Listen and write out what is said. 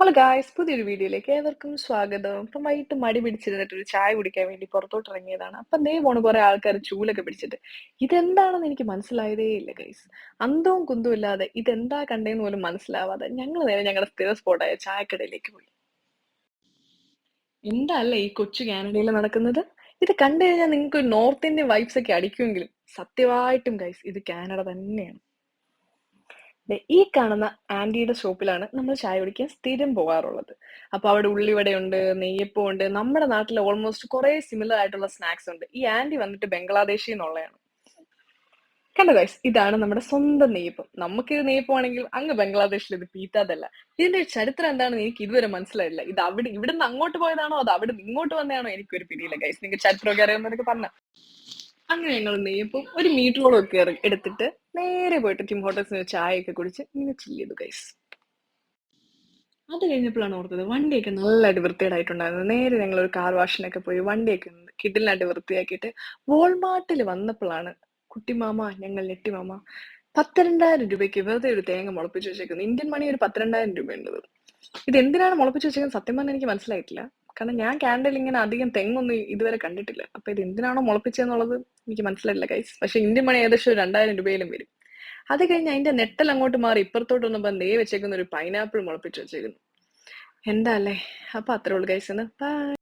Hello guys പുതിയൊരു വീഡിയോയിലേക്ക് ഏവർക്കും സ്വാഗതം. ഇപ്പം വൈകിട്ട് മടി പിടിച്ചിരുന്നിട്ട് ഒരു ചായ കുടിക്കാൻ വേണ്ടി പുറത്തോട്ട് ഇറങ്ങിയതാണ്. അപ്പം ദേ പോണ കുറെ ആൾക്കാർ ചൂലൊക്കെ പിടിച്ചിട്ട് ഇതെന്താണെന്ന് എനിക്ക് മനസ്സിലായതേ ഇല്ല ഗൈസ് അന്തവും കുന്തവും ഇല്ലാതെ ഇതെന്താ കണ്ടേന്ന് പോലും മനസ്സിലാവാതെ ഞങ്ങൾ നേരെ ഞങ്ങളുടെ സ്ഥിര സ്പോട്ടായ ചായക്കടയിലേക്ക് പോയി. എന്താ അല്ലേ ഈ കൊച്ചു കാനഡയിൽ നടക്കുന്നത്? ഇത് കണ്ടു കഴിഞ്ഞാൽ നിങ്ങൾക്ക് നോർത്ത് ഇന്ത്യൻ വൈബ്സ് ഒക്കെ അടിക്കുമെങ്കിലും സത്യമായിട്ടും ഗൈസ് ഇത് കാനഡ തന്നെയാണ്. ഈ കാണുന്ന ആന്റിയുടെ ഷോപ്പിലാണ് നമ്മൾ ചായ കുടിക്കാൻ സ്ഥിരം പോകാറുള്ളത്. അപ്പൊ അവിടെ ഉള്ളിവടയുണ്ട് നെയ്യപ്പം ഉണ്ട് നമ്മുടെ നാട്ടിൽ ഓൾമോസ്റ്റ് കുറെ സിമിലർ ആയിട്ടുള്ള സ്നാക്സ് ഉണ്ട്. ഈ ആന്റി വന്നിട്ട് ബംഗ്ലാദേശിൽ നിന്നുള്ളതാണ്. കണ്ടോ ഗൈസ് ഇതാണ് നമ്മുടെ സ്വന്തം നെയ്യപ്പം. നമുക്ക് ഇത് നെയ്യപ്പമാണെങ്കിൽ അങ്ങ് ബംഗ്ലാദേശിൽ ഇത് പീത്താതല്ല. ഇതിന്റെ ചരിത്രം എന്താണെന്ന് എനിക്ക് ഇതുവരെ മനസ്സിലായില്ല. ഇത് അവിടെ ഇവിടുന്ന് അങ്ങോട്ട് പോയതാണോ അത് അവിടെ ഇങ്ങോട്ട് വന്നതാണോ എനിക്കൊരു പിടിയില്ല ഗൈസ് നിങ്ങൾക്ക് ചരിത്രമൊക്കെ എനിക്ക് പറഞ്ഞ. അങ്ങനെ ഞങ്ങൾ നെയ്യപ്പം ഒരു മീറ്ററോളം ഒക്കെ എടുത്തിട്ട് നേരെ പോയിട്ട് കിം ഹോട്ടൽസിന് ചായയൊക്കെ കുടിച്ച് ഇങ്ങനെ ചില്ല് ചെയ്തു ഗൈസ് അത് കഴിഞ്ഞപ്പോഴാണ് ഓർത്തത് വണ്ടിയൊക്കെ നല്ലതായിട്ട് അടിവൃത്തിയായിട്ടുണ്ടായിരുന്നു നേരെ ഞങ്ങൾ ഒരു കാർ വാഷിനൊക്കെ പോയി വണ്ടിയൊക്കെ കിഡിലിനായിട്ട് വൃത്തിയാക്കിയിട്ട് വോൾമാർട്ടിൽ വന്നപ്പോഴാണ് കുട്ടിമാമ ഞങ്ങൾ നെട്ടിമാമ പത്തിരണ്ടായിരം രൂപയ്ക്ക് വെറുതെ ഒരു തേങ്ങ മുളപ്പിച്ച് വെച്ചേക്കുന്നത്. ഇന്ത്യൻ മണി ഒരു പത്തിരണ്ടായിരം രൂപയുണ്ടത് ഇത് എന്തിനാണ് മുളപ്പിച്ച് വെച്ചേക്കുന്നത്? സത്യം പറഞ്ഞാൽ എനിക്ക് മനസ്സിലായിട്ടില്ല. കാരണം ഞാൻ കാൻഡിൽ ഇങ്ങനെ അധികം തെങ്ങൊന്നും ഇതുവരെ കണ്ടിട്ടില്ല. അപ്പൊ ഇത് എന്തിനാണോ മുളപ്പിച്ചെന്നുള്ളത് എനിക്ക് മനസ്സിലായില്ല കൈസ് പക്ഷെ ഇന്ത്യൻ മണി ഏകദേശം രണ്ടായിരം രൂപയിലും വരും. അത് കഴിഞ്ഞ് അതിന്റെ നെട്ടൽ അങ്ങോട്ട് മാറി ഇപ്പുറത്തോട്ട് വന്നപ്പോ നെയ് വെച്ചേക്കുന്ന ഒരു പൈനാപ്പിൾ മുളപ്പിച്ച് വെച്ചേക്കുന്നു. എന്താ അല്ലേ? അപ്പൊ അത്രേ ഉള്ളൂ കൈസ് എന്ന് ബൈ